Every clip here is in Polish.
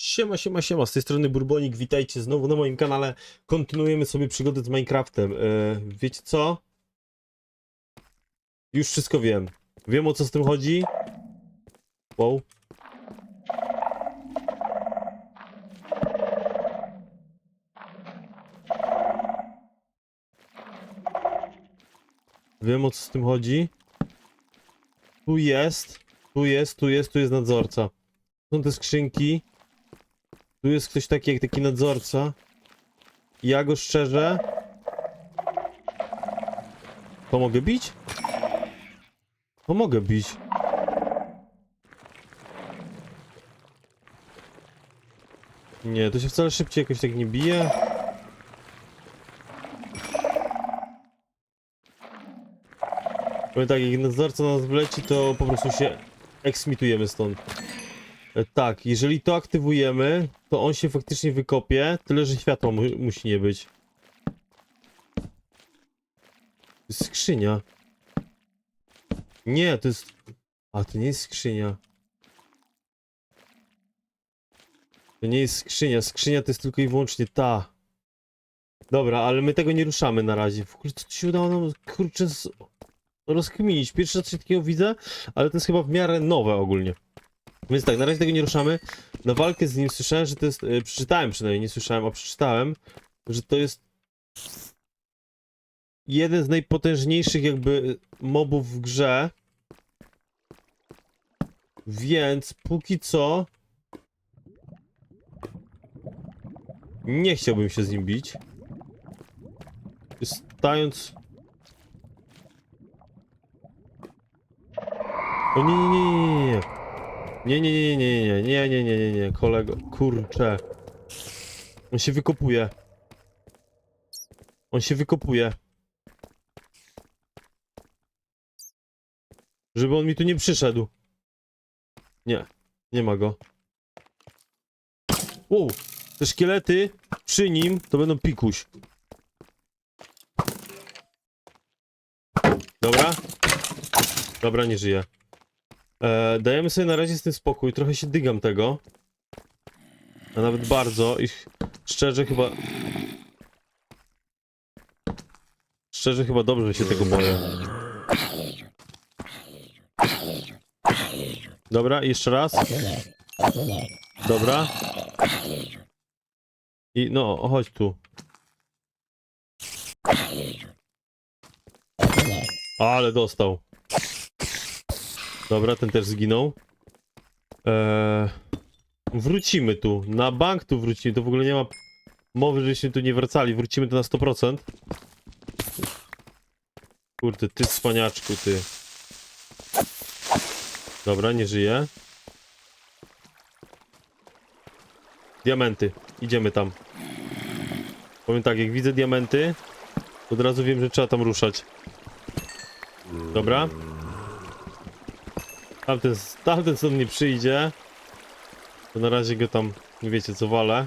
Siema, siema, siema, z tej strony Burbonik, witajcie znowu na moim kanale. Kontynuujemy sobie przygodę z Minecraftem. E, wiecie co? Już wszystko wiem. Wiem o co z tym chodzi. Wow. Wiem o co z tym chodzi. Tu jest, tu jest, tu jest, tu jest nadzorca. Są te skrzynki. Tu jest ktoś taki jak taki nadzorca. Ja go szczerze. To mogę bić? To mogę bić. Nie, to się wcale szybciej jakoś tak nie bije. Powiem tak, jak nadzorca na nas wleci, to po prostu się eksmitujemy stąd. E, Tak, jeżeli to aktywujemy, to on się faktycznie wykopie, tyle że światła mu musi nie być. Skrzynia. Nie, to jest... A, to nie jest skrzynia. To nie jest skrzynia, skrzynia to jest tylko i wyłącznie ta. Dobra, ale my tego nie ruszamy na razie. W ogóle co się udało nam, kurczę, z... rozkminić. Pierwszy raz się takiego widzę, ale to jest chyba w miarę nowe ogólnie. Więc tak, na razie tego nie ruszamy. Na walkę z nim słyszałem, że to jest. E, przeczytałem przynajmniej, nie słyszałem, a przeczytałem, że to jest jeden z najpotężniejszych jakby mobów w grze. Więc póki co. Nie chciałbym się z nim bić. Stając. O nie, nie, nie, nie, nie, nie. Nie, nie, nie, nie, nie, nie, nie, nie, nie, kolego, kurczę. On się wykopuje. On się wykopuje. Żeby on mi tu nie przyszedł. Nie, nie ma go. Wow, te szkielety przy nim to będą pikuś. Dobra. Dobra, nie żyje. E, dajemy sobie na razie z tym spokój, trochę się dygam tego. A nawet bardzo i szczerze chyba... Szczerze chyba dobrze się tego boję. Dobra, jeszcze raz. Dobra. I no, chodź tu. Ale dostał. Dobra, ten też zginął. Eee, wrócimy tu. Na bank tu wrócimy. To w ogóle nie ma mowy, żebyśmy tu nie wracali. Wrócimy tu na 100%. Kurde, ty cwaniaczku, ty. Dobra, nie żyje. Diamenty. Idziemy tam. Powiem tak, jak widzę diamenty, od razu wiem, że trzeba tam ruszać. Dobra. Tamten, tamten stąd nie przyjdzie. To na razie go tam, nie wiecie co walę.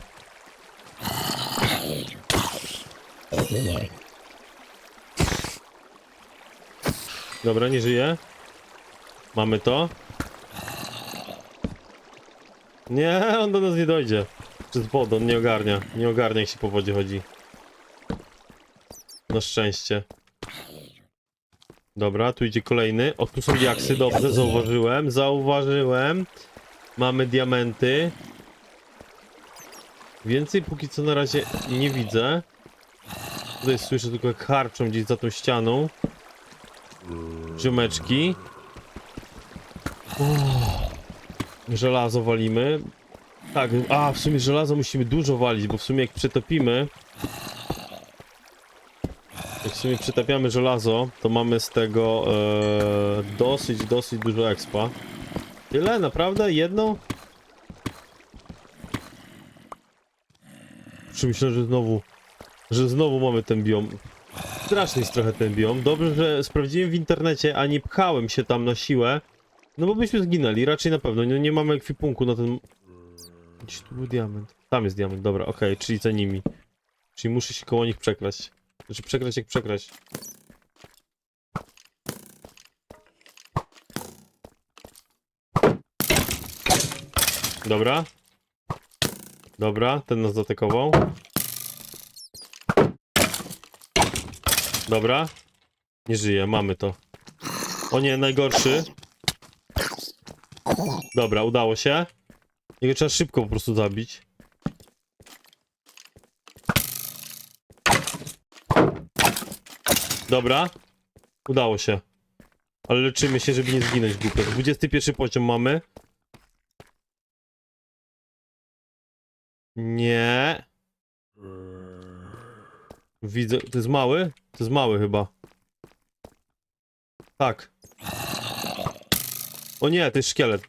Dobra, nie żyje. Mamy to. Nie, on do nas nie dojdzie. Przez wodę, on nie ogarnia. Nie ogarnia jak się po wodzie chodzi. Na szczęście. Dobra, tu idzie kolejny. O, tu są diaksy, dobrze, zauważyłem, zauważyłem. Mamy diamenty. Więcej póki co na razie nie widzę. Tutaj słyszę tylko jak harczą gdzieś za tą ścianą. Ziomeczki. Żelazo walimy. Tak, a w sumie żelazo musimy dużo walić, bo w sumie jak przetopimy sumie przetapiamy żelazo, to mamy z tego e, dosyć, dosyć dużo expa. Tyle? Naprawdę? Jedno? Czy myślę, że znowu, że znowu mamy ten biom. Straszny jest trochę ten biom. Dobrze, że sprawdziłem w internecie, a nie pchałem się tam na siłę. No bo byśmy zginęli, raczej na pewno. Nie, nie mamy ekwipunku na ten... Gdzieś tu był diament. Tam jest diament, dobra, okej, czyli za nimi. Czyli muszę się koło nich przekraść. Znaczy przegrać jak przegrać. Dobra. Dobra, ten nas zaatakował. Dobra. Nie żyje, mamy to. O nie, najgorszy. Dobra, udało się. Jego trzeba szybko po prostu zabić. Dobra. Udało się. Ale leczymy się, żeby nie zginąć głupio. 21 poziom mamy. Nie. Widzę. To jest mały? To jest mały chyba. Tak. O nie, to jest szkielet.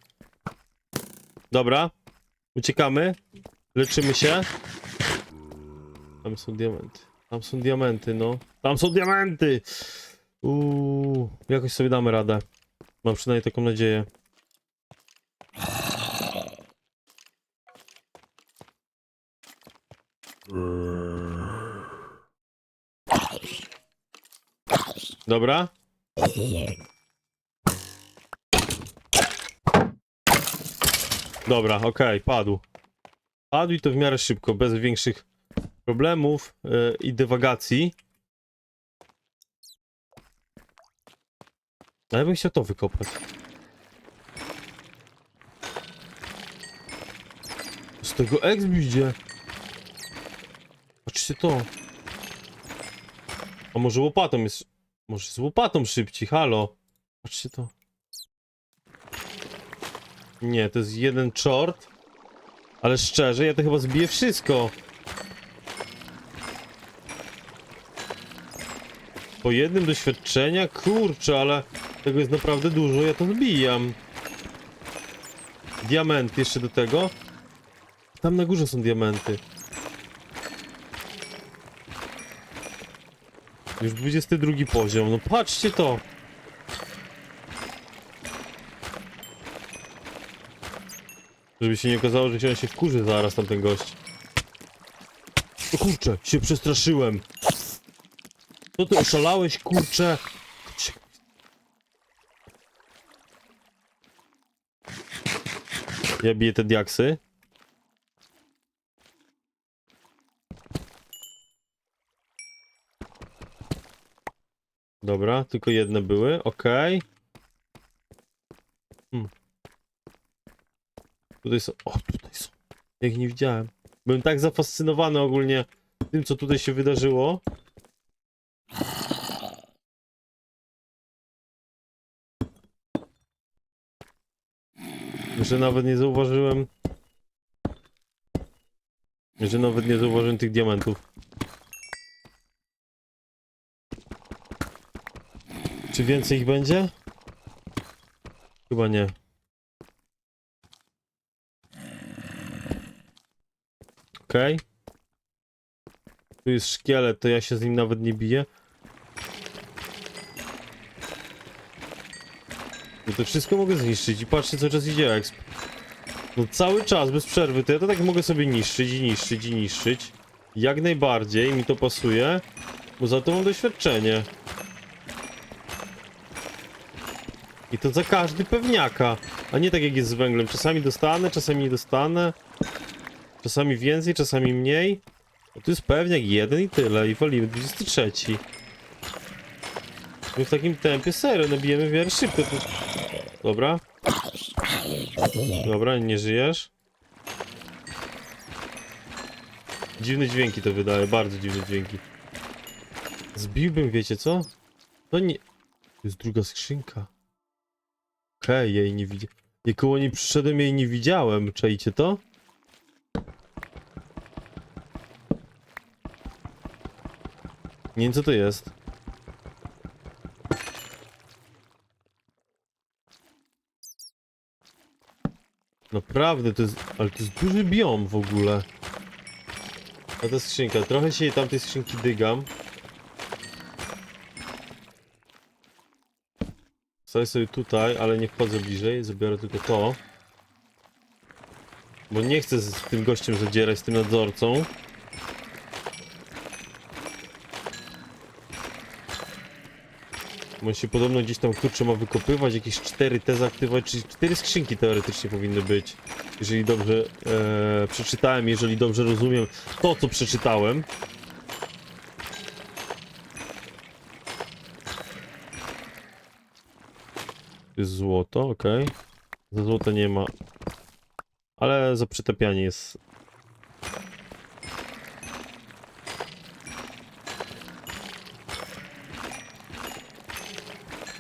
Dobra. Uciekamy. Leczymy się. Tam są diamenty. Tam są diamenty, no. Tam są diamenty! Uuu, jakoś sobie damy radę. Mam przynajmniej taką nadzieję. Dobra. Dobra, okej, padł. Padł i to w miarę szybko, bez większych problemów yy, i dywagacji. Ale ja bym chciał to wykopać. Z tego exp idzie. Patrzcie to. A może łopatą jest... Może z łopatą szybciej, halo. Patrzcie to. Nie, to jest jeden czort. Ale szczerze, ja to chyba zbiję wszystko. Po jednym doświadczenia? Kurczę, ale tego jest naprawdę dużo, ja to zbijam. Diamenty jeszcze do tego. Tam na górze są diamenty. Już 22 poziom, no patrzcie to. Żeby się nie okazało, że on się wkurzy zaraz tamten gość. O kurczę, się przestraszyłem. Co ty oszalałeś, kurczę? Ja biję te diaksy. Dobra, tylko jedne były, okej. Hmm. Tutaj są, o tutaj są. Jak nie widziałem. Byłem tak zafascynowany ogólnie tym, co tutaj się wydarzyło. Że nawet nie zauważyłem. Że nawet nie zauważyłem tych diamentów. Czy więcej ich będzie? Chyba nie. Okej. Tu jest szkielet, to ja się z nim nawet nie biję. To wszystko mogę zniszczyć i patrzcie cały czas idzie exp. No cały czas, bez przerwy, to ja to tak mogę sobie niszczyć i niszczyć i niszczyć. Jak najbardziej, mi to pasuje, bo za to mam doświadczenie. I to za każdy pewniaka, a nie tak jak jest z węglem. Czasami dostanę, czasami nie dostanę. Czasami więcej, czasami mniej. A tu jest pewniak jeden i tyle i walimy 23. My w takim tempie serio nabijemy w miarę szybko. Dobra. Dobra, nie żyjesz. Dziwne dźwięki to wydaje, bardzo dziwne dźwięki. Zbiłbym, wiecie co? To nie... To jest druga skrzynka. Okej, jej nie widziałem. Jak koło niej przyszedłem, jej nie widziałem. Czajcie to? Nie wiem co to jest. Naprawdę, to jest... Ale to jest duży biom w ogóle. A ta skrzynka. Trochę się tamtej skrzynki dygam. Stoję sobie tutaj, ale nie wchodzę bliżej. Zabiorę tylko to. Bo nie chcę z tym gościem zadzierać, z tym nadzorcą. On się podobno gdzieś tam kurczę ma wykopywać, jakieś cztery te zaaktywować, czyli cztery skrzynki teoretycznie powinny być. Jeżeli dobrze e, przeczytałem, jeżeli dobrze rozumiem to, co przeczytałem. Jest złoto, okej. Za złoto nie ma. Ale za przetapianie jest.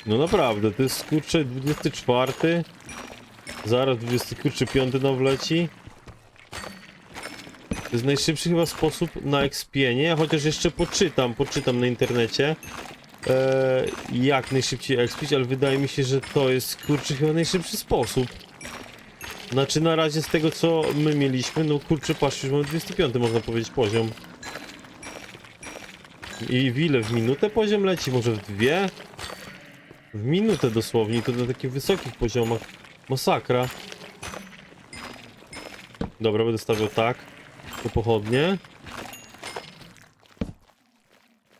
No naprawdę, to jest kurczę 24. Zaraz 20 kurczę 5 nam wleci. To jest najszybszy chyba sposób na expienie, chociaż jeszcze poczytam, poczytam na internecie. E, jak najszybciej expić, ale wydaje mi się, że to jest kurczę chyba najszybszy sposób. Znaczy na razie z tego co my mieliśmy, no kurczę patrz, już mamy 25 można powiedzieć poziom. I w ile? W minutę poziom leci? Może w dwie? W minutę dosłownie, to na takich wysokich poziomach. Masakra. Dobra, będę stawiał tak. To pochodnie.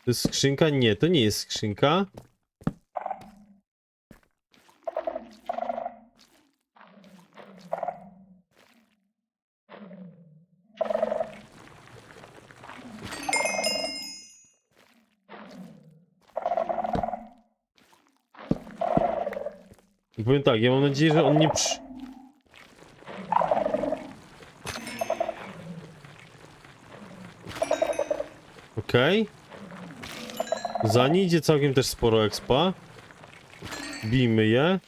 To jest skrzynka? Nie, to nie jest skrzynka. Powiem tak, ja mam nadzieję, że on nie przy... Okej. Za nie idzie całkiem też sporo expa. Bijmy je.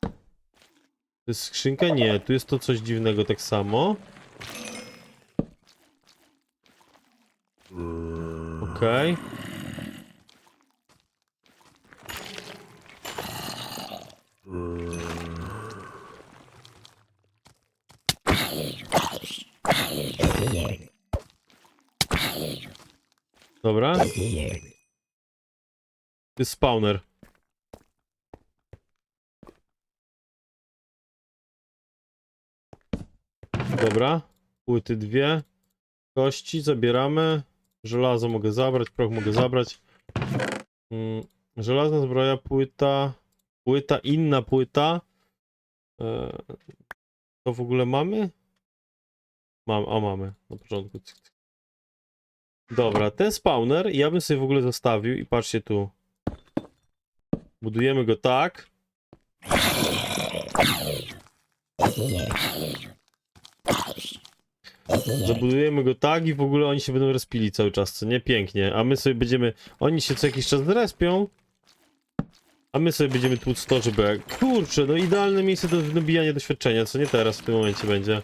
To jest skrzynka? Nie, tu jest to coś dziwnego tak samo. Okej. Dobra. To jest spawner. Dobra. Płyty dwie. Kości zabieramy. Żelazo mogę zabrać, proch mogę zabrać. Mm, żelazna zbroja, płyta. Płyta, inna płyta. E, to w ogóle mamy? Mam, a mamy. Na początku. Cyk, cyk. Dobra, ten spawner ja bym sobie w ogóle zostawił i patrzcie tu. Budujemy go tak. Zabudujemy go tak i w ogóle oni się będą respili cały czas, co nie? Pięknie. A my sobie będziemy... Oni się co jakiś czas respią. A my sobie będziemy tłuc to, żeby... Kurczę, no idealne miejsce do nabijania doświadczenia, co nie teraz w tym momencie będzie.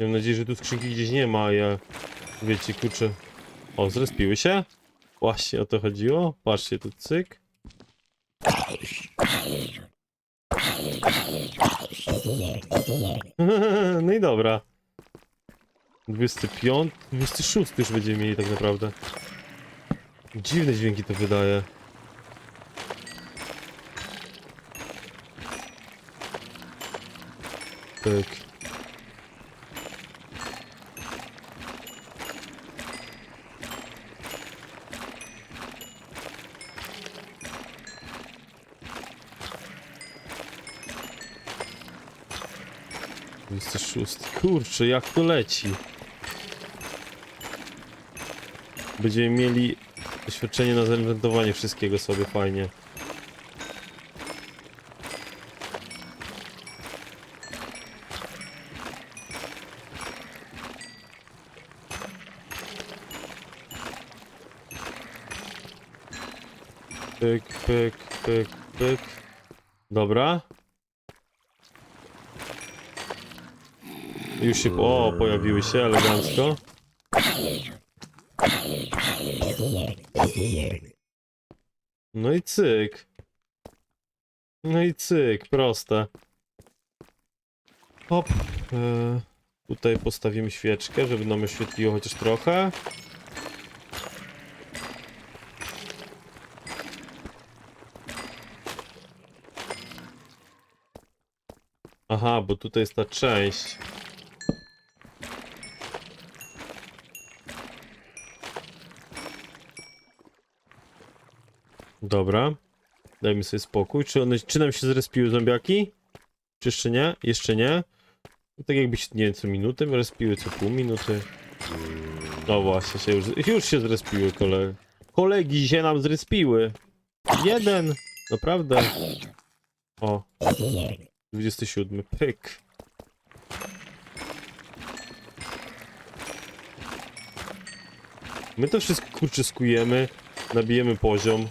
Mam nadzieję, że tu skrzynki gdzieś nie ma, ja... Wiecie, kurczę... O, zrespiły się? Właśnie o to chodziło. Patrzcie tu, cyk. No i dobra. 25, 26 już będziemy mieli tak naprawdę. Dziwne dźwięki to wydaje. Tak. Kurczę, jak to leci. Będziemy mieli doświadczenie na zainwentowanie wszystkiego sobie fajnie. Pyk, pyk, pyk, pyk. Dobra. Już się... O, pojawiły się elegancko. No i cyk. No i cyk, proste. Hop. E, tutaj postawimy świeczkę, żeby nam oświetliło chociaż trochę. Aha, bo tutaj jest ta część. Dobra. Dajmy sobie spokój. Czy one, czy nam się zrespiły zombiaki? Czy jeszcze nie? Jeszcze nie. No tak jakby się, nie wiem, co minutę respiły, co pół minuty. No właśnie, się już, już się zrespiły kole... Kolegi się nam zrespiły. Jeden. Naprawdę. O. 27. Pyk. My to wszystko kurczę skujemy, nabijemy poziom.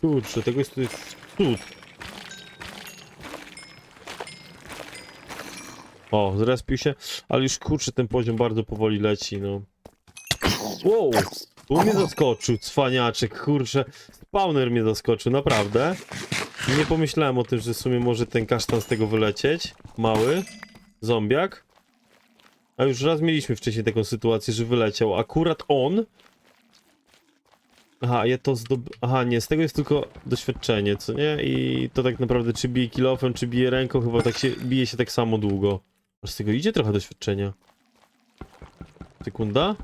Kurczę, tego jest tu jest cud. O, zrespił się, ale już kurczę, ten poziom bardzo powoli leci, no. Wow, tu mnie zaskoczył, cwaniaczek, kurczę. Spawner mnie zaskoczył, naprawdę. Nie pomyślałem o tym, że w sumie może ten kasztan z tego wylecieć. Mały. Zombiak. A już raz mieliśmy wcześniej taką sytuację, że wyleciał. Akurat on. Aha, ja to zdob... Aha, nie, z tego jest tylko doświadczenie, co nie? I to tak naprawdę czy bije kilofem, czy bije ręką, chyba tak się bije się tak samo długo. Aż z tego idzie trochę doświadczenia. Sekunda.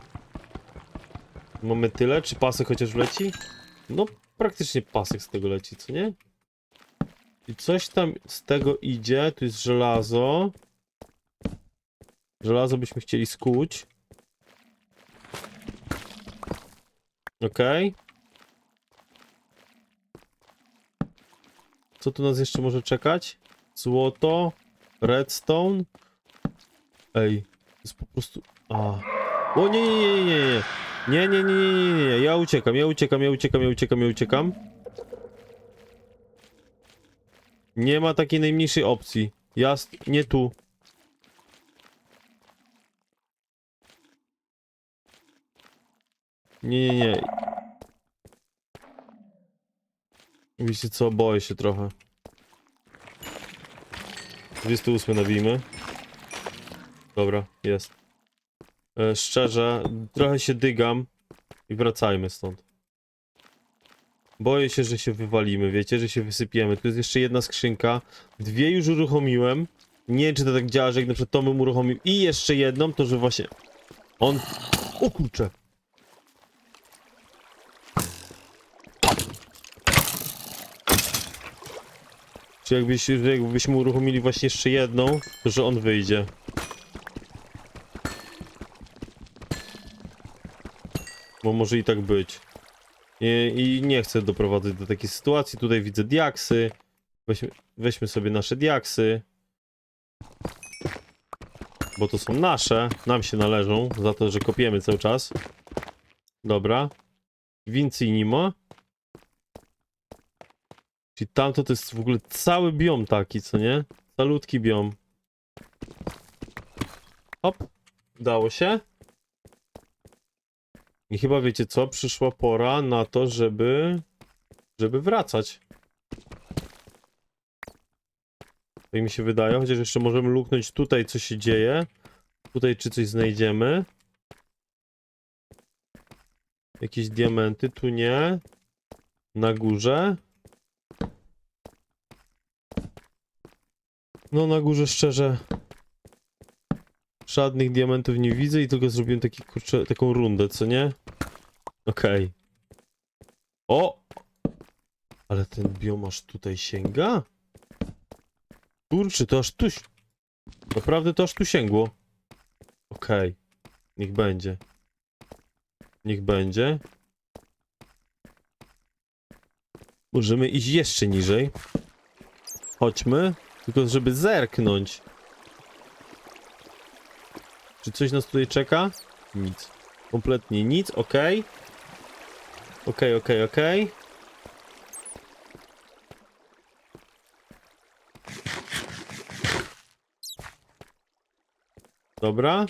Mamy tyle, czy pasek chociaż wleci? No, praktycznie pasek z tego leci, co nie? I coś tam z tego idzie, tu jest żelazo. Żelazo byśmy chcieli skuć. Okej. Co tu nas jeszcze może czekać? Złoto, redstone. Ej, jest po prostu... A. O nie, nie, nie, nie, nie. Nie, nie, nie, nie, nie, nie. Ja uciekam, ja uciekam, ja uciekam, ja uciekam, ja uciekam. Nie ma takiej najmniejszej opcji. Jast, nie tu. Nie, nie, nie. Wiecie co, boję się trochę. 28 nabijmy. Dobra, jest. E, szczerze, trochę się dygam i wracajmy stąd. Boję się, że się wywalimy, wiecie, że się wysypiemy. Tu jest jeszcze jedna skrzynka. Dwie już uruchomiłem. Nie wiem, czy to tak działa, że jak na przykład to bym uruchomił i jeszcze jedną, to że właśnie on... O kurczę! Czy jakbyś, jakbyśmy uruchomili właśnie jeszcze jedną, to że on wyjdzie. Bo może i tak być. I, I nie chcę doprowadzać do takiej sytuacji. Tutaj widzę diaksy. Weźmy, weźmy sobie nasze diaksy. Bo to są nasze. Nam się należą za to, że kopiemy cały czas. Dobra. Więcej nie ma. Czyli tamto to jest w ogóle cały biom taki, co nie? Calutki biom. Hop. Udało się. I chyba wiecie co? Przyszła pora na to, żeby... żeby wracać. Tak mi się wydaje, chociaż jeszcze możemy luknąć tutaj, co się dzieje. Tutaj czy coś znajdziemy. Jakieś diamenty, tu nie. Na górze. No na górze szczerze żadnych diamentów nie widzę i tylko zrobiłem taki kurczę, taką rundę, co nie? Okej. O! Ale ten biom aż tutaj sięga? Kurczę, to aż tu... Naprawdę to aż tu sięgło. Okej. Niech będzie. Niech będzie. Możemy iść jeszcze niżej. Chodźmy. Tylko żeby zerknąć. Czy coś nas tutaj czeka? Nic. Kompletnie nic, okej. Okej, okej, okej. Dobra.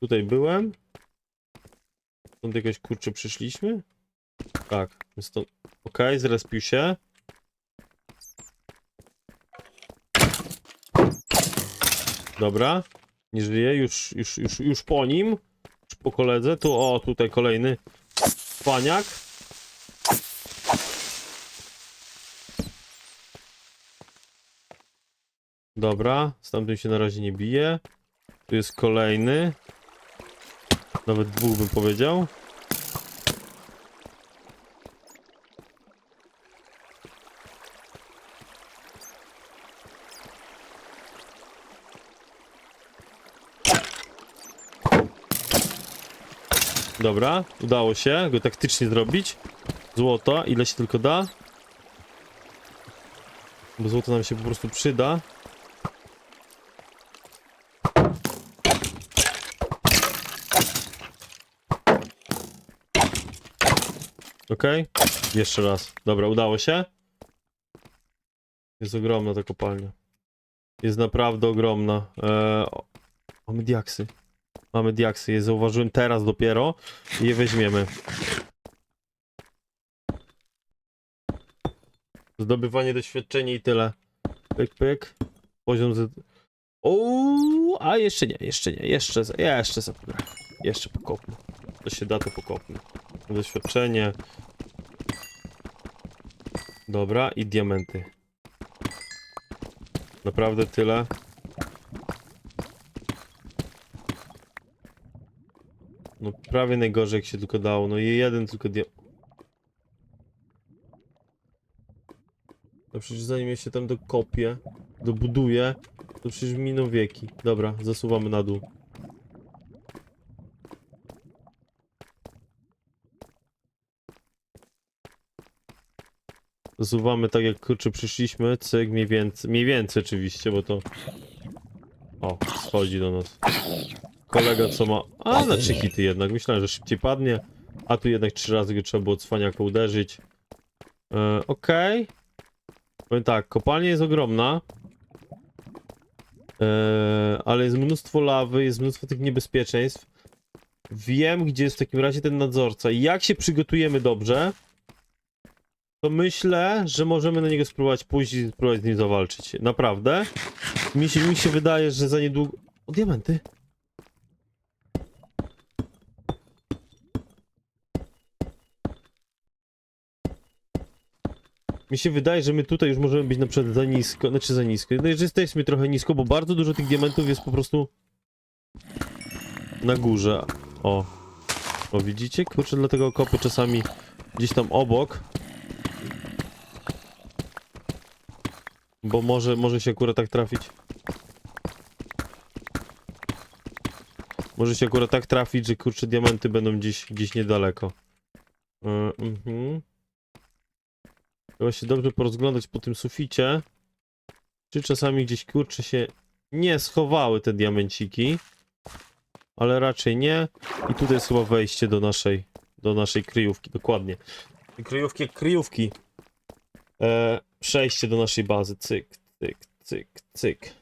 Tutaj byłem. Stąd jakoś kurczę przyszliśmy? Tak, stąd... Okej, zrespił się. Dobra. Nie żyje, już, już, już, już po nim. Już po koledze. Tu, o, tutaj kolejny paniak. Dobra, z tamtym się na razie nie bije. Tu jest kolejny. Nawet dwóch bym powiedział. Dobra, udało się go taktycznie zrobić. Złota, ile się tylko da. Bo złoto nam się po prostu przyda. Okej, jeszcze raz. Dobra, udało się. Jest ogromna ta kopalnia. Jest naprawdę ogromna. Eee, o, mamy diaksy. Mamy diaksy, je zauważyłem teraz dopiero i je weźmiemy. Zdobywanie doświadczenia i tyle. Pyk, pyk. Poziom z... O, a jeszcze nie, jeszcze nie, jeszcze, jeszcze pogrę. Jeszcze pokopnę. To się da, to pokopnę. Doświadczenie. Dobra, i diamenty. Naprawdę tyle. No prawie najgorzej jak się tylko dało. No i jeden tylko dia... No przecież zanim ja się tam dokopię, dobuduję, to przecież miną wieki. Dobra, zasuwamy na dół. Zasuwamy tak jak kurczę przyszliśmy, cyk mniej więcej, mniej więcej oczywiście, bo to... O, schodzi do nas. Kolega co ma... A, na trzy hity jednak, myślałem, że szybciej padnie. A tu jednak trzy razy go trzeba było cwaniaka uderzyć. E, Okej. Powiem tak, kopalnia jest ogromna. E, ale jest mnóstwo lawy, jest mnóstwo tych niebezpieczeństw. Wiem, gdzie jest w takim razie ten nadzorca. I jak się przygotujemy dobrze, to myślę, że możemy na niego spróbować pójść i spróbować z nim zawalczyć. Naprawdę. Mi się, mi się wydaje, że za niedługo... O, diamenty. Mi się wydaje, że my tutaj już możemy być na przykład za nisko, znaczy za nisko. No, że jesteśmy trochę nisko, bo bardzo dużo tych diamentów jest po prostu na górze. O. O, widzicie? Kurczę, dlatego kopy czasami gdzieś tam obok. Bo może, może się akurat tak trafić. Może się akurat tak trafić, że kurczę, diamenty będą gdzieś, gdzieś niedaleko. Yy, mhm. Trzeba się dobrze porozglądać po tym suficie. Czy czasami gdzieś kurczę się nie schowały te diamenciki. Ale raczej nie. I tutaj jest chyba wejście do naszej, do naszej kryjówki, dokładnie. Kryjówki kryjówki. E, przejście do naszej bazy. Cyk, cyk, cyk, cyk.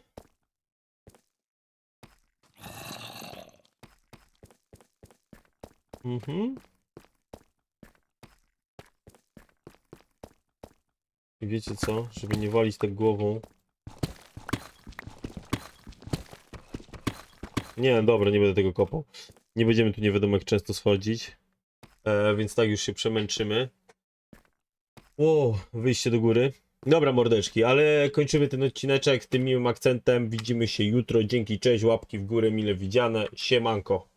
Mhm. I wiecie co? Żeby nie walić tak głową. Nie, dobra, nie będę tego kopał. Nie będziemy tu nie wiadomo jak często schodzić. E, więc tak już się przemęczymy. O, wyjście do góry. Dobra, mordeczki, ale kończymy ten odcineczek tym miłym akcentem. Widzimy się jutro. Dzięki, cześć, łapki w górę, mile widziane. Siemanko.